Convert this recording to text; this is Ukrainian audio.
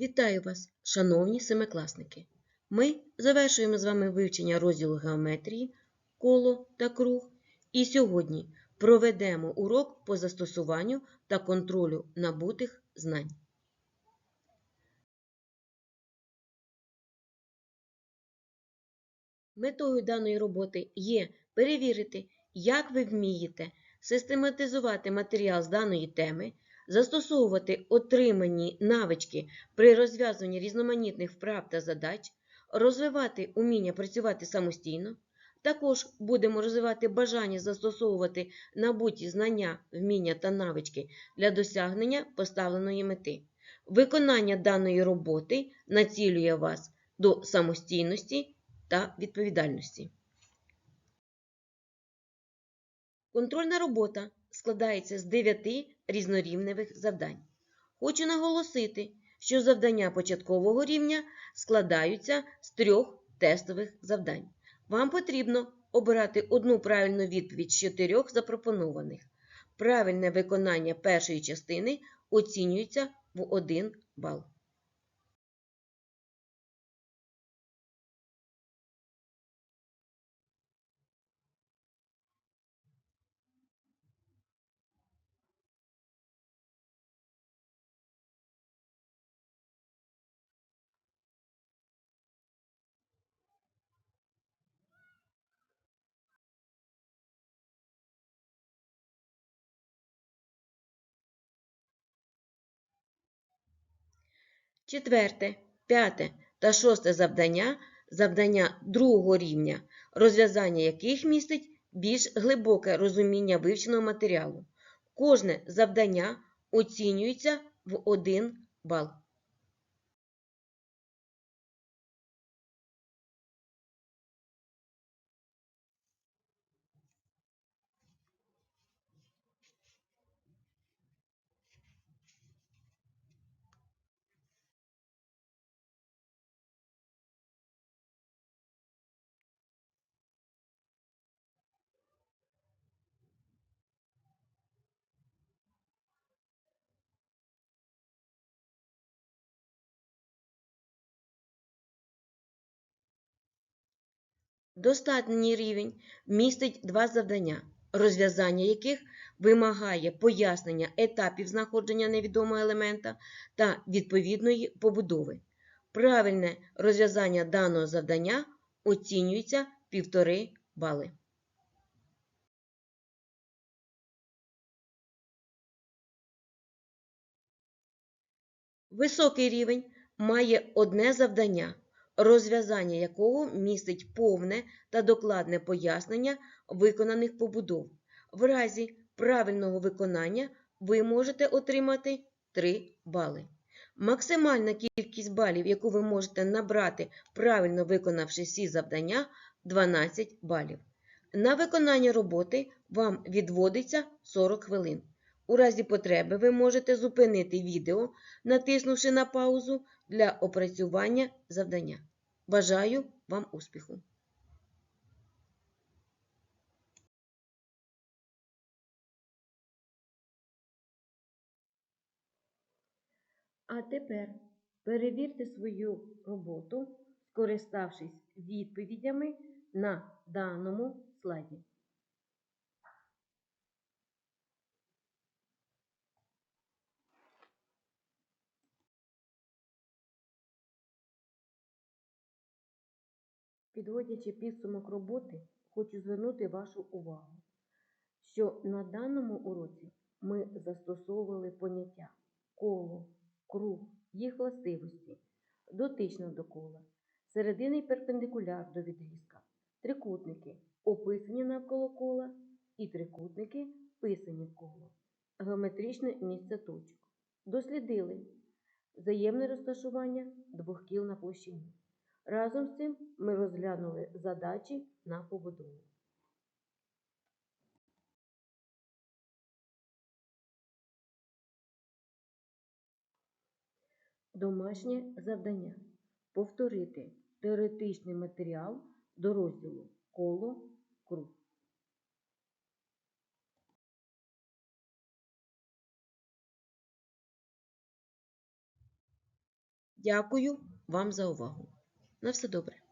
Вітаю вас, шановні семикласники! Ми завершуємо з вами вивчення розділу геометрії, коло та круг. І сьогодні проведемо урок по застосуванню та контролю набутих знань. Метою даної роботи є перевірити, як ви вмієте систематизувати матеріал з даної теми, застосовувати отримані навички при розв'язуванні різноманітних вправ та задач, розвивати уміння працювати самостійно. Також будемо розвивати бажання застосовувати набуті знання, вміння та навички для досягнення поставленої мети. Виконання даної роботи націлює вас до самостійності та відповідальності. Контрольна робота складається з 9 різнорівневих завдань. Хочу наголосити, що завдання початкового рівня складаються з трьох тестових завдань. Вам потрібно обирати одну правильну відповідь з чотирьох запропонованих. Правильне виконання першої частини оцінюється в 1 бал. Четверте, п'яте та шосте завдання завдання другого рівня, розв'язання яких містить більш глибоке розуміння вивченого матеріалу. Кожне завдання оцінюється в 1 бал. Достатній рівень містить два завдання, розв'язання яких вимагає пояснення етапів знаходження невідомого елемента та відповідної побудови. Правильне розв'язання даного завдання оцінюється 1,5 бали. Високий рівень має одне завдання, розв'язання якого містить повне та докладне пояснення виконаних побудов. В разі правильного виконання ви можете отримати 3 бали. Максимальна кількість балів, яку ви можете набрати, правильно виконавши всі завдання, 12 балів. На виконання роботи вам відводиться 40 хвилин. У разі потреби ви можете зупинити відео, натиснувши на паузу для опрацювання завдання. Бажаю вам успіху! А тепер перевірте свою роботу, скориставшись відповідями на даному слайді. Підводячи підсумок роботи, хочу звернути вашу увагу, що на даному уроці ми застосовували поняття коло, круг, їх властивості, дотично до кола, серединний перпендикуляр до відрізка, трикутники, описані навколо кола, і трикутники, вписані в коло, геометричне місце точок. Дослідили взаємне розташування двох кіл на площині. Разом з цим ми розглянули задачі на побудову. Домашнє завдання. Повторити теоретичний матеріал до розділу коло круг. Дякую вам за увагу. На все добре.